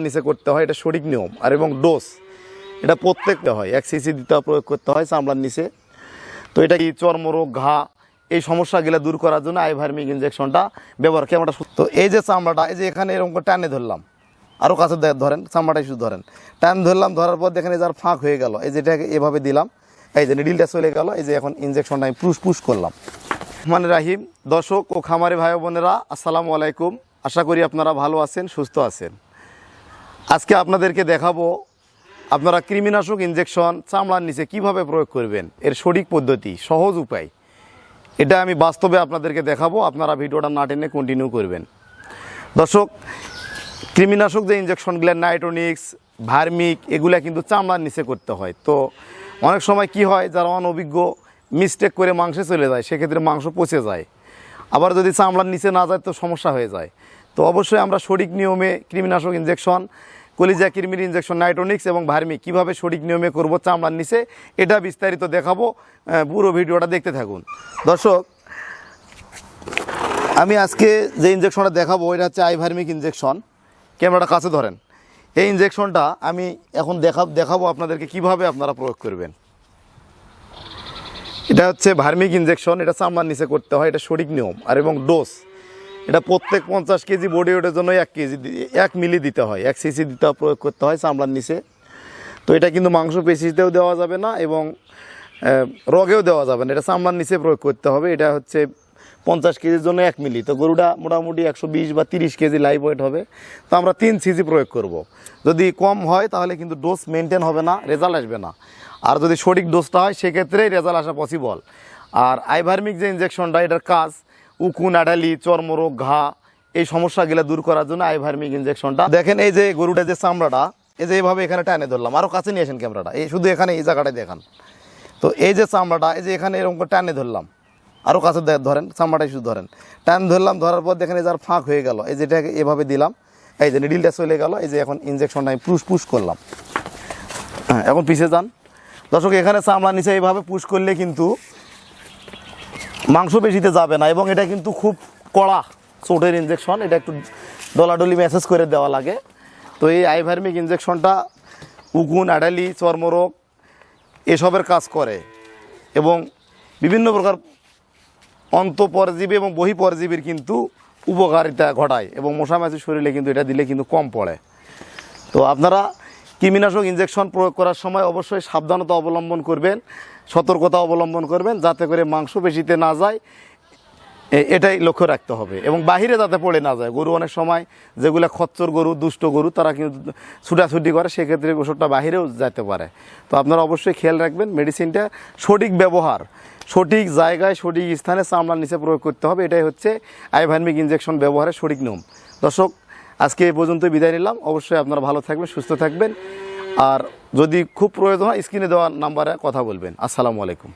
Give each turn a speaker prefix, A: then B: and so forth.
A: নিচে করতে হয়, এটা সঠিক নিয়ম। আর এবং ডোজ এটা প্রত্যেকটা হয়। এক সিসি দিতে প্রয়োগ করতে হয় চামড়ার নিচে। তো এটা কি চর্মরোগ ঘা, এই সমস্যাগুলো দূর করার জন্য আইভার্মিক ইনজেকশনটা ব্যবহার আমরা তো এই যে চামড়াটা, এই যে এখানে এরকম টানে ধরলাম আরও কাছে ধরেন, চামড়াটাই শুধু ধরেন। টান ধরলাম, ধরার পর দেখেন যার ফাঁক হয়ে গেল। এই যেটাকে এভাবে দিলাম, এই যে নিডিলটা চলে গেল, এই যে এখন ইনজেকশনটা আমি পুশ পুশ করলাম। মানে রাহিম, দর্শক ও খামারি ভাই বোনেরা, আসসালামু আলাইকুম। আশা করি আপনারা ভালো আছেন, সুস্থ আছেন। আজকে আপনাদেরকে দেখাবো আপনারা কৃমিনাশক ইনজেকশন চামড়ার নিচে কীভাবে প্রয়োগ করবেন, এর সঠিক পদ্ধতি, সহজ উপায়। এটা আমি বাস্তবে আপনাদেরকে দেখাবো, আপনারা ভিডিওটা না টেনে কন্টিনিউ করবেন। দর্শক, কৃমিনাশক যে ইনজেকশনগুলো নাইট্রোনিক্স ভার্মিক এগুলো কিন্তু চামড়ার নিচে করতে হয়। তো অনেক সময় কি হয়, যারা অনভিজ্ঞ মিস্টেক করে মাংসে চলে যায়, সেক্ষেত্রে মাংস পচে যায়। আবার যদি চামড়ার নিচে না যায়, তো সমস্যা হয়ে যায়। তো অবশ্যই আমরা সঠিক নিয়মে কৃমিনাশক ইনজেকশন কলিজা কৃমির ইঞ্জেকশন নাইট্রোনিক্স এবং ভার্মিক কীভাবে সঠিক নিয়মে করব চামড়ার নিচে এটা বিস্তারিত দেখাবো পুরো ভিডিওটা দেখতে থাকুন। দর্শক, আমি আজকে যে ইনজেকশনটা দেখাবো, এটা হচ্ছে আইভার্মিক ইঞ্জেকশন ক্যামেরাটা কাছে ধরেন। এই ইঞ্জেকশনটা আমি এখন দেখা দেখাবো আপনাদেরকে কীভাবে আপনারা প্রয়োগ করবেন। এটা হচ্ছে ভার্মিক ইনজেকশন এটা চামড়ার নিচে করতে হয়, এটা সঠিক নিয়ম। আর এবং ডোজ এটা প্রত্যেক পঞ্চাশ কেজি বডি ওয়েটের জন্য এক কেজি এক মিলি দিতে হয়, এক সিসি দিতে প্রয়োগ করতে হয় চামড়ার নিচে। তো এটা কিন্তু মাংস পেশিতেও দেওয়া যাবে না এবং রগেও দেওয়া যাবে না। এটা চামড়ার নিচে প্রয়োগ করতে হবে। এটা হচ্ছে পঞ্চাশ কেজির জন্য এক মিলি তো গরুটা মোটামুটি একশো বিশ বা তিরিশ কেজি লাইভ ওয়েট হবে। তো আমরা তিন সিজি প্রয়োগ করব। যদি কম হয় তাহলে কিন্তু ডোজ মেনটেন হবে না রেজাল্ট আসবে না। আর যদি সঠিক ডোজটা হয়, সেক্ষেত্রেই রেজাল্ট আসা পসিবল আর আইভার্মিক যে ইঞ্জেকশনটা এটার কাজ উকুন, আডালি, চর্মরোগ, ঘা, এই সমস্যাগুলো দূর করার জন্য আইভার্মিক ইনজেকশনটা। দেখেন, এই যে গরুটা, যে চামড়াটা, এই যে এইভাবে এখানে টানে ধরলাম। আরও কাছে নিয়ে আসেন ক্যামেরাটা। এই শুধু এখানে, এই জায়গাটায় দেখান। তো এই যে চামড়াটা, এই যে এখানে এরকম করে টানে ধরলাম। আরও কাছে ধরেন, চামড়াটাই শুধু ধরেন। টান ধরলাম, ধরার পর দেখেন এই যার ফাঁক হয়ে গেল। এই যেটাকে এভাবে দিলাম, এই যে নিডিলটা চলে গেল। এই যে এখন ইনজেকশনটা আমি পুশ পুশ করলাম। হ্যাঁ এখন পিছিয়ে যান। দর্শক, এখানে চামড়া নিচে এইভাবে পুশ করলে কিন্তু মাংস বেশিতে যাবে না, এবং এটা কিন্তু খুব কড়া চোটের ইঞ্জেকশন এটা একটু ডলাডলি মেসেজ করে দেওয়া লাগে। তো এই আইভার্মিক ইঞ্জেকশনটা উকুন আডালি, চর্মরোগ, এসবের কাজ করে, এবং বিভিন্ন প্রকার অন্তঃপরজীবী এবং বহি পরজীবীর কিন্তু উপকারিতা ঘটায়, এবং মশামাছির শরীরে কিন্তু এটা দিলে কিন্তু কম পড়ে। তো আপনারা কৃমিনাশক ইঞ্জেকশন প্রয়োগ করার সময় অবশ্যই সাবধানতা অবলম্বন করবেন। সতর্কতা অবলম্বন করবেন যাতে করে মাংস পেশিতে না যায়। এটাই লক্ষ্য রাখতে হবে। এবং বাহিরে যাতে পড়ে না যায়। গরু অনেক সময় যেগুলো খচ্চর গরু, দুষ্ট গরু, তারা কিন্তু ছুটাছুটি করে, সেক্ষেত্রে ওষুধটা বাহিরেও যেতে পারে। তো আপনারা অবশ্যই খেয়াল রাখবেন মেডিসিনটা সঠিক ব্যবহার, সঠিক জায়গায়, সঠিক স্থানে চামড়ার নিচে প্রয়োগ করতে হবে। এটাই হচ্ছে আইভার্মিক ইনজেকশন ব্যবহারের সঠিক নিয়ম। দর্শক, আজকে এই পর্যন্ত বিদায় নিলাম। অবশ্যই আপনারা ভালো থাকবেন, সুস্থ থাকবেন। আর যদি খুব প্রয়োজন হয় স্ক্রিনে দেওয়া নাম্বারে কথা বলবেন। আসসালামু আলাইকুম।